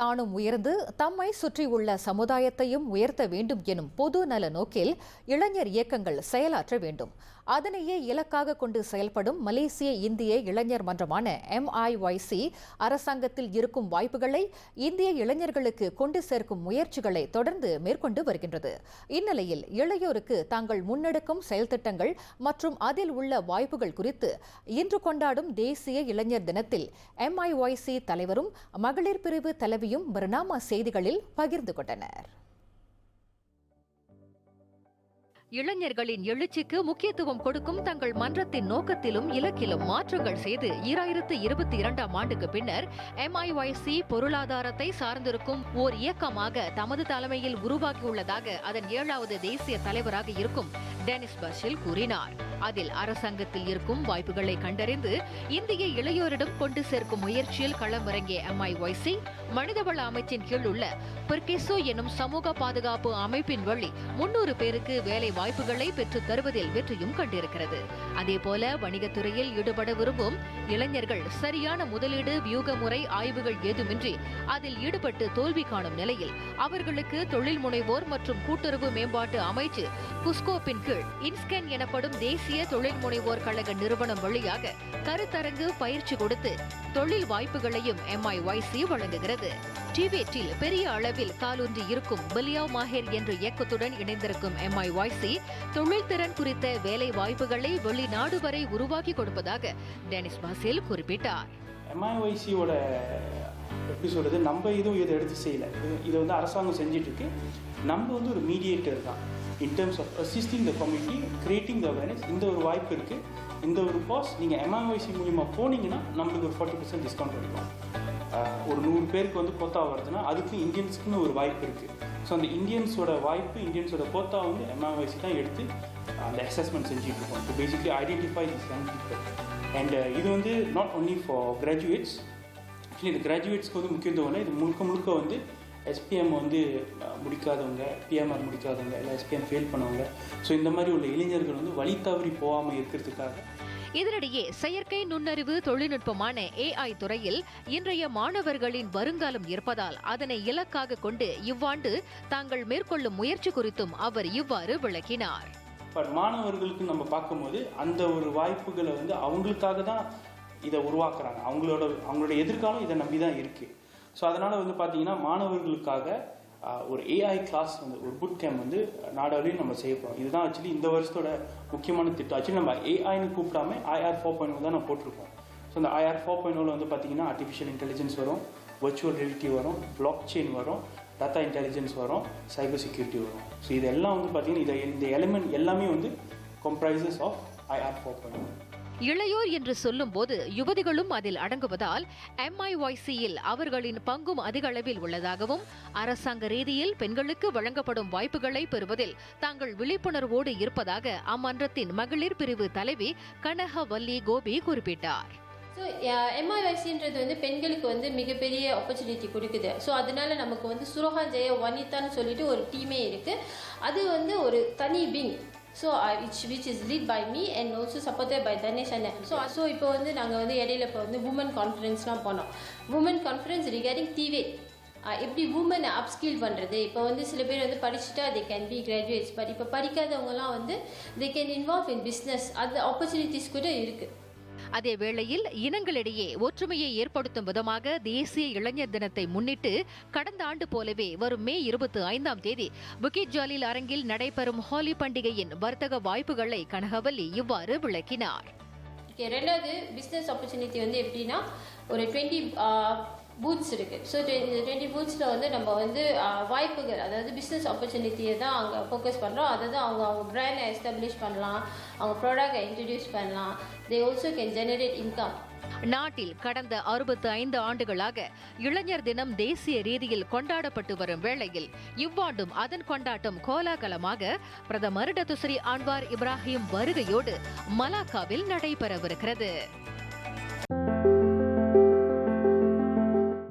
தானும் உயர்ந்து தம்மை சுற்றியுள்ள சமுதாயத்தையும் உயர்த்த வேண்டும் எனும் பொது நல நோக்கில் இளைஞர் இயக்கங்கள் செயலாற்ற வேண்டும். அதனையே இலக்காக கொண்டு செயல்படும் மலேசிய இந்திய இளைஞர் மன்றமான எம்ஐஒய்சி அரசாங்கத்தில் இருக்கும் வாய்ப்புகளை இந்திய இளைஞர்களுக்கு கொண்டு சேர்க்கும் முயற்சிகளை தொடர்ந்து மேற்கொண்டு வருகின்றது. இந்நிலையில் இளையோருக்கு தாங்கள் முன்னெடுக்கும் செயல்திட்டங்கள் மற்றும் அதில் உள்ள வாய்ப்புகள் குறித்து இன்று கொண்டாடும் தேசிய இளைஞர் தினத்தில் எம்ஐஒய்சி தலைவரும் மகளிர் பிரிவு தலைவியும் பர்னாமா செய்திகளில் பகிர்ந்து கொண்டனர். இளைஞர்களின் எழுச்சிக்கு முக்கியத்துவம் கொடுக்கும் தங்கள் மன்றத்தின் நோக்கத்திலும் இலக்கிலும் மாற்றங்கள் செய்து ஈராயிரத்து இருபத்தி இரண்டாம் ஆண்டுக்கு பின்னர் எம்ஐஒய்சி பொருளாதாரத்தை சார்ந்திருக்கும் ஓர் இயக்கமாக தமது தலைமையில் உருவாகியுள்ளதாக அதன் ஏழாவது தேசிய தலைவராக இருக்கும் டெனிஸ் பஷில் கூறினார். அதில் அரசாங்கத்தில் இருக்கும் வாய்ப்புகளை கண்டறிந்து இந்திய இளையோரிடம் கொண்டு சேர்க்கும் முயற்சியில் களமிறங்கிய எம்ஐஒய்சி மனிதவள அமைச்சின் கீழ் உள்ள பெர்கேசோ எனும் சமூக பாதுகாப்பு அமைப்பின் வழி முன்னூறு பேருக்கு வேலை வாய்ப்புகளை பெற்றுத் தருவதில் வெற்றியும் கண்டிருக்கிறது. அதேபோல வணிகத்துறையில் ஈடுபட விரும்பும் இளைஞர்கள் சரியான முதலீடு வியூக முறை ஆய்வுகள் ஏதுமின்றி அதில் ஈடுபட்டு தோல்வி காணும் நிலையில் அவர்களுக்கு தொழில் முனைவோர் மற்றும் கூட்டுறவு மேம்பாட்டு அமைச்சு புஸ்கோப்பின் கீழ் இன்ஸ்கேன் எனப்படும் தேசிய தொழில் முனைவோர் கழக நிறுவனம் வழியாக கருத்தரங்கு பயிற்சி கொடுத்து தொழில் வாய்ப்புகளையும் எம்ஐஒய்சி வழங்குகிறது. டிவேட்டில் பெரிய அளவில் காலூன்றி இருக்கும் பிலியாவ் மாஹேர் என்ற இயக்கத்துடன் இணைந்திருக்கும் எம்ஐஒய்சி தொழில்திறன் குறித்த வேலை வாய்ப்புகளை வெளிநாடு வரை உருவாக்கி கொடுப்பதாக டெனிஸ் பாசில் குறிப்பிட்டார். எம்ஐஒய்சியோட எப்படி சொல்கிறது நம்ம இதுவும் இதை எடுத்து செய்யலை. இது இதை வந்து அரசாங்கம் செஞ்சிட்ருக்கு. நம்ம வந்து ஒரு மீடியேட்டர் தான். In terms of assisting the community creating the awareness இந்த ஒரு வாய்ப்பு இருக்குது இந்த ஒரு பாஸ் நீங்கள் எம்ஐஒய்சி மூலிமா போனீங்கன்னா நம்மளுக்கு ஒரு ஃபார்ட்டி பர்சன்ட் டிஸ்கவுண்ட் கிடைக்கும். ஒரு நூறு பேருக்கு வந்து கோத்தா வருதுன்னா அதுக்கு இந்தியன்ஸ்க்குன்னு ஒரு வாய்ப்பு இருக்குது ஸோ அந்த இந்தியன்ஸோட வாய்ப்பு இந்தியன்ஸோட கோத்தா வந்து எம்ஐஒய்சி தான் எடுத்து அந்த அசஸ்மெண்ட் செஞ்சுட்டு இருக்கோம். So basically identify this young people and இது வந்து not only for graduates actually இந்த கிராஜுவேட்ஸ்க்கு வந்து முக்கியத்துவம் இல்லை. இது முழுக்க முழுக்க வந்து எஸ்பிஎம் வந்து முடிக்காதவங்க பிஎம்ஆர் முடிக்காதவங்க இல்லை எஸ்பிஎம் ஃபெயில் பண்ணவங்க. ஸோ இந்த மாதிரி உள்ள இளைஞர்கள் வந்து வழி தவறி போகாமல் இருக்கிறதுக்காக இதனிடையே செயற்கை நுண்ணறிவு தொழில்நுட்பமான ஏஐ துறையில் இன்றைய மாணவர்களின் வருங்காலம் இருப்பதால் அதனை இலக்காக கொண்டு இவ்வாண்டு தாங்கள் மேற்கொள்ளும் முயற்சி குறித்தும் அவர் இவ்வாறு விளக்கினார். பட் மாணவர்களுக்கு நம்ம பார்க்கும்போது அந்த ஒரு வாய்ப்புகளை வந்து அவங்களுக்காக தான் இதை உருவாக்குறாங்க. அவங்களோட அவங்களோட எதிர்காலம் இதை நம்பி தான் இருக்குது ஸோ அதனால் வந்து பார்த்தீங்கன்னா மாணவர்களுக்காக ஒரு ஏஐ கிளாஸ் வந்து ஒரு புட் கேம்ப் வந்து நாடாலையும் நம்ம செய்ய போகிறோம் இதுதான் ஆக்சுவலி இந்த வருஷத்தோட முக்கியமான திட்டம். ஆக்சுவலி நம்ம ஏஐன்னு கூப்பிடாம ஐஆர் ஃபோர் பாயிண்ட் தான் நம்ம போட்டிருக்கோம். ஸோ இந்த ஐஆர் ஃபோர் பாயிண்ட் வந்து பார்த்தீங்கன்னா ஆர்டிஃபிஷியல் இன்டெலிஜென்ஸ் வரும் வர்ச்சுவல் ரியாலிட்டி வரும் பிளாக் செயின் வரும் டேட்டா இன்டெலிஜென்ஸ் வரும் சைபர் செக்யூரிட்டி வரும். ஸோ இதெல்லாம் வந்து பார்த்தீங்கன்னா இதை இந்த எலிமெண்ட் எல்லாமே வந்து comprises of IR four point இளையோர் என்று சொல்லும்போது யுவதிகளும் அதில் அடங்குவதால் எம்ஐஒய்சியில் அவர்களின் பங்கும் அதிக அளவில் உள்ளதாகவும் அரசாங்க ரீதியில் பெண்களுக்கு வழங்கப்படும் வாய்ப்புகளை பெறுவதில் தாங்கள் விழிப்புணர்வோடு இருப்பதாக அம்மன்றத்தின் மகளிர் பிரிவு தலைவி கனகவல்லி கோபி குறிப்பிட்டார். ஸோ எம்ஐஒய்சின்றது வந்து பெண்களுக்கு வந்து மிகப்பெரிய ஆப்பர்ச்சுனிட்டி கொடுக்குது. ஸோ அதனால நமக்கு வந்து சுரோகா ஜெய வனிதான்னு சொல்லிட்டு ஒரு டீமே இருக்குது அது வந்து ஒரு தனி ping so it's which is lead by me and also supported by Dhanesh அண்ணன் ஸோ ஸோ இப்போ வந்து நாங்கள் வந்து இடையில இப்போ வந்து உமன் கான்ஃபரன்ஸ்லாம் போனோம். உமன் கான்ஃபரன்ஸ் ரிகார்டிங் டிவே எப்படி உமனை அப்ஸ்கில் பண்ணுறது இப்போ வந்து சில பேர் வந்து படிச்சுட்டா they can be graduates but இப்போ படிக்காதவங்கலாம் வந்து they can involve in business அது ஆப்பர்ச்சுனிட்டிஸ் கூட இருக்குது அதே வேளையில் இனங்களிடையே ஒற்றுமையை ஏற்படுத்தும் விதமாக தேசிய இளைஞர் தினத்தை முன்னிட்டு கடந்த ஆண்டு போலவே வரும் மே இருபத்தி ஐந்தாம் தேதி புக்கிட் ஜாலில் அரங்கில் நடைபெறும் ஹோலி பண்டிகையின் வர்த்தக வாய்ப்புகளை கனகவல்லி இவ்வாறு விளக்கினார். ரெண்டாவது பிஸ்னஸ் ஆப்பர்ச்சுனிட்டி வந்து எப்படின்னா ஒரு டுவெண்ட்டி பூத்ஸ் இருக்குது ஸோ டுவெண்ட்டி பூத்ஸில் வந்து நம்ம வந்து வாய்ப்புகள் அதாவது பிஸ்னஸ் ஆப்பர்ச்சுனிட்டியை தான் அங்கே ஃபோக்கஸ் பண்ணுறோம் அதை தான் அவங்க அவங்க பிராண்டை எஸ்டாப்ளிஷ் பண்ணலாம். அவங்க ப்ராடக்டை இன்ட்ரடியூஸ் பண்ணலாம். They also can generate income நாட்டில் கடந்த அறுபத்து ஐந்து ஆண்டுகளாக இளைஞர் தினம் தேசிய ரீதியில் கொண்டாடப்பட்டு வரும் வேளையில் இவ்வாண்டும் அதன் கொண்டாட்டம் கோலாகலமாக பிரதமர் டத்துஸ்ரீ அன்வார் இப்ராஹிம் வருகையோடு மலாக்காவில் நடைபெறவிருக்கிறது.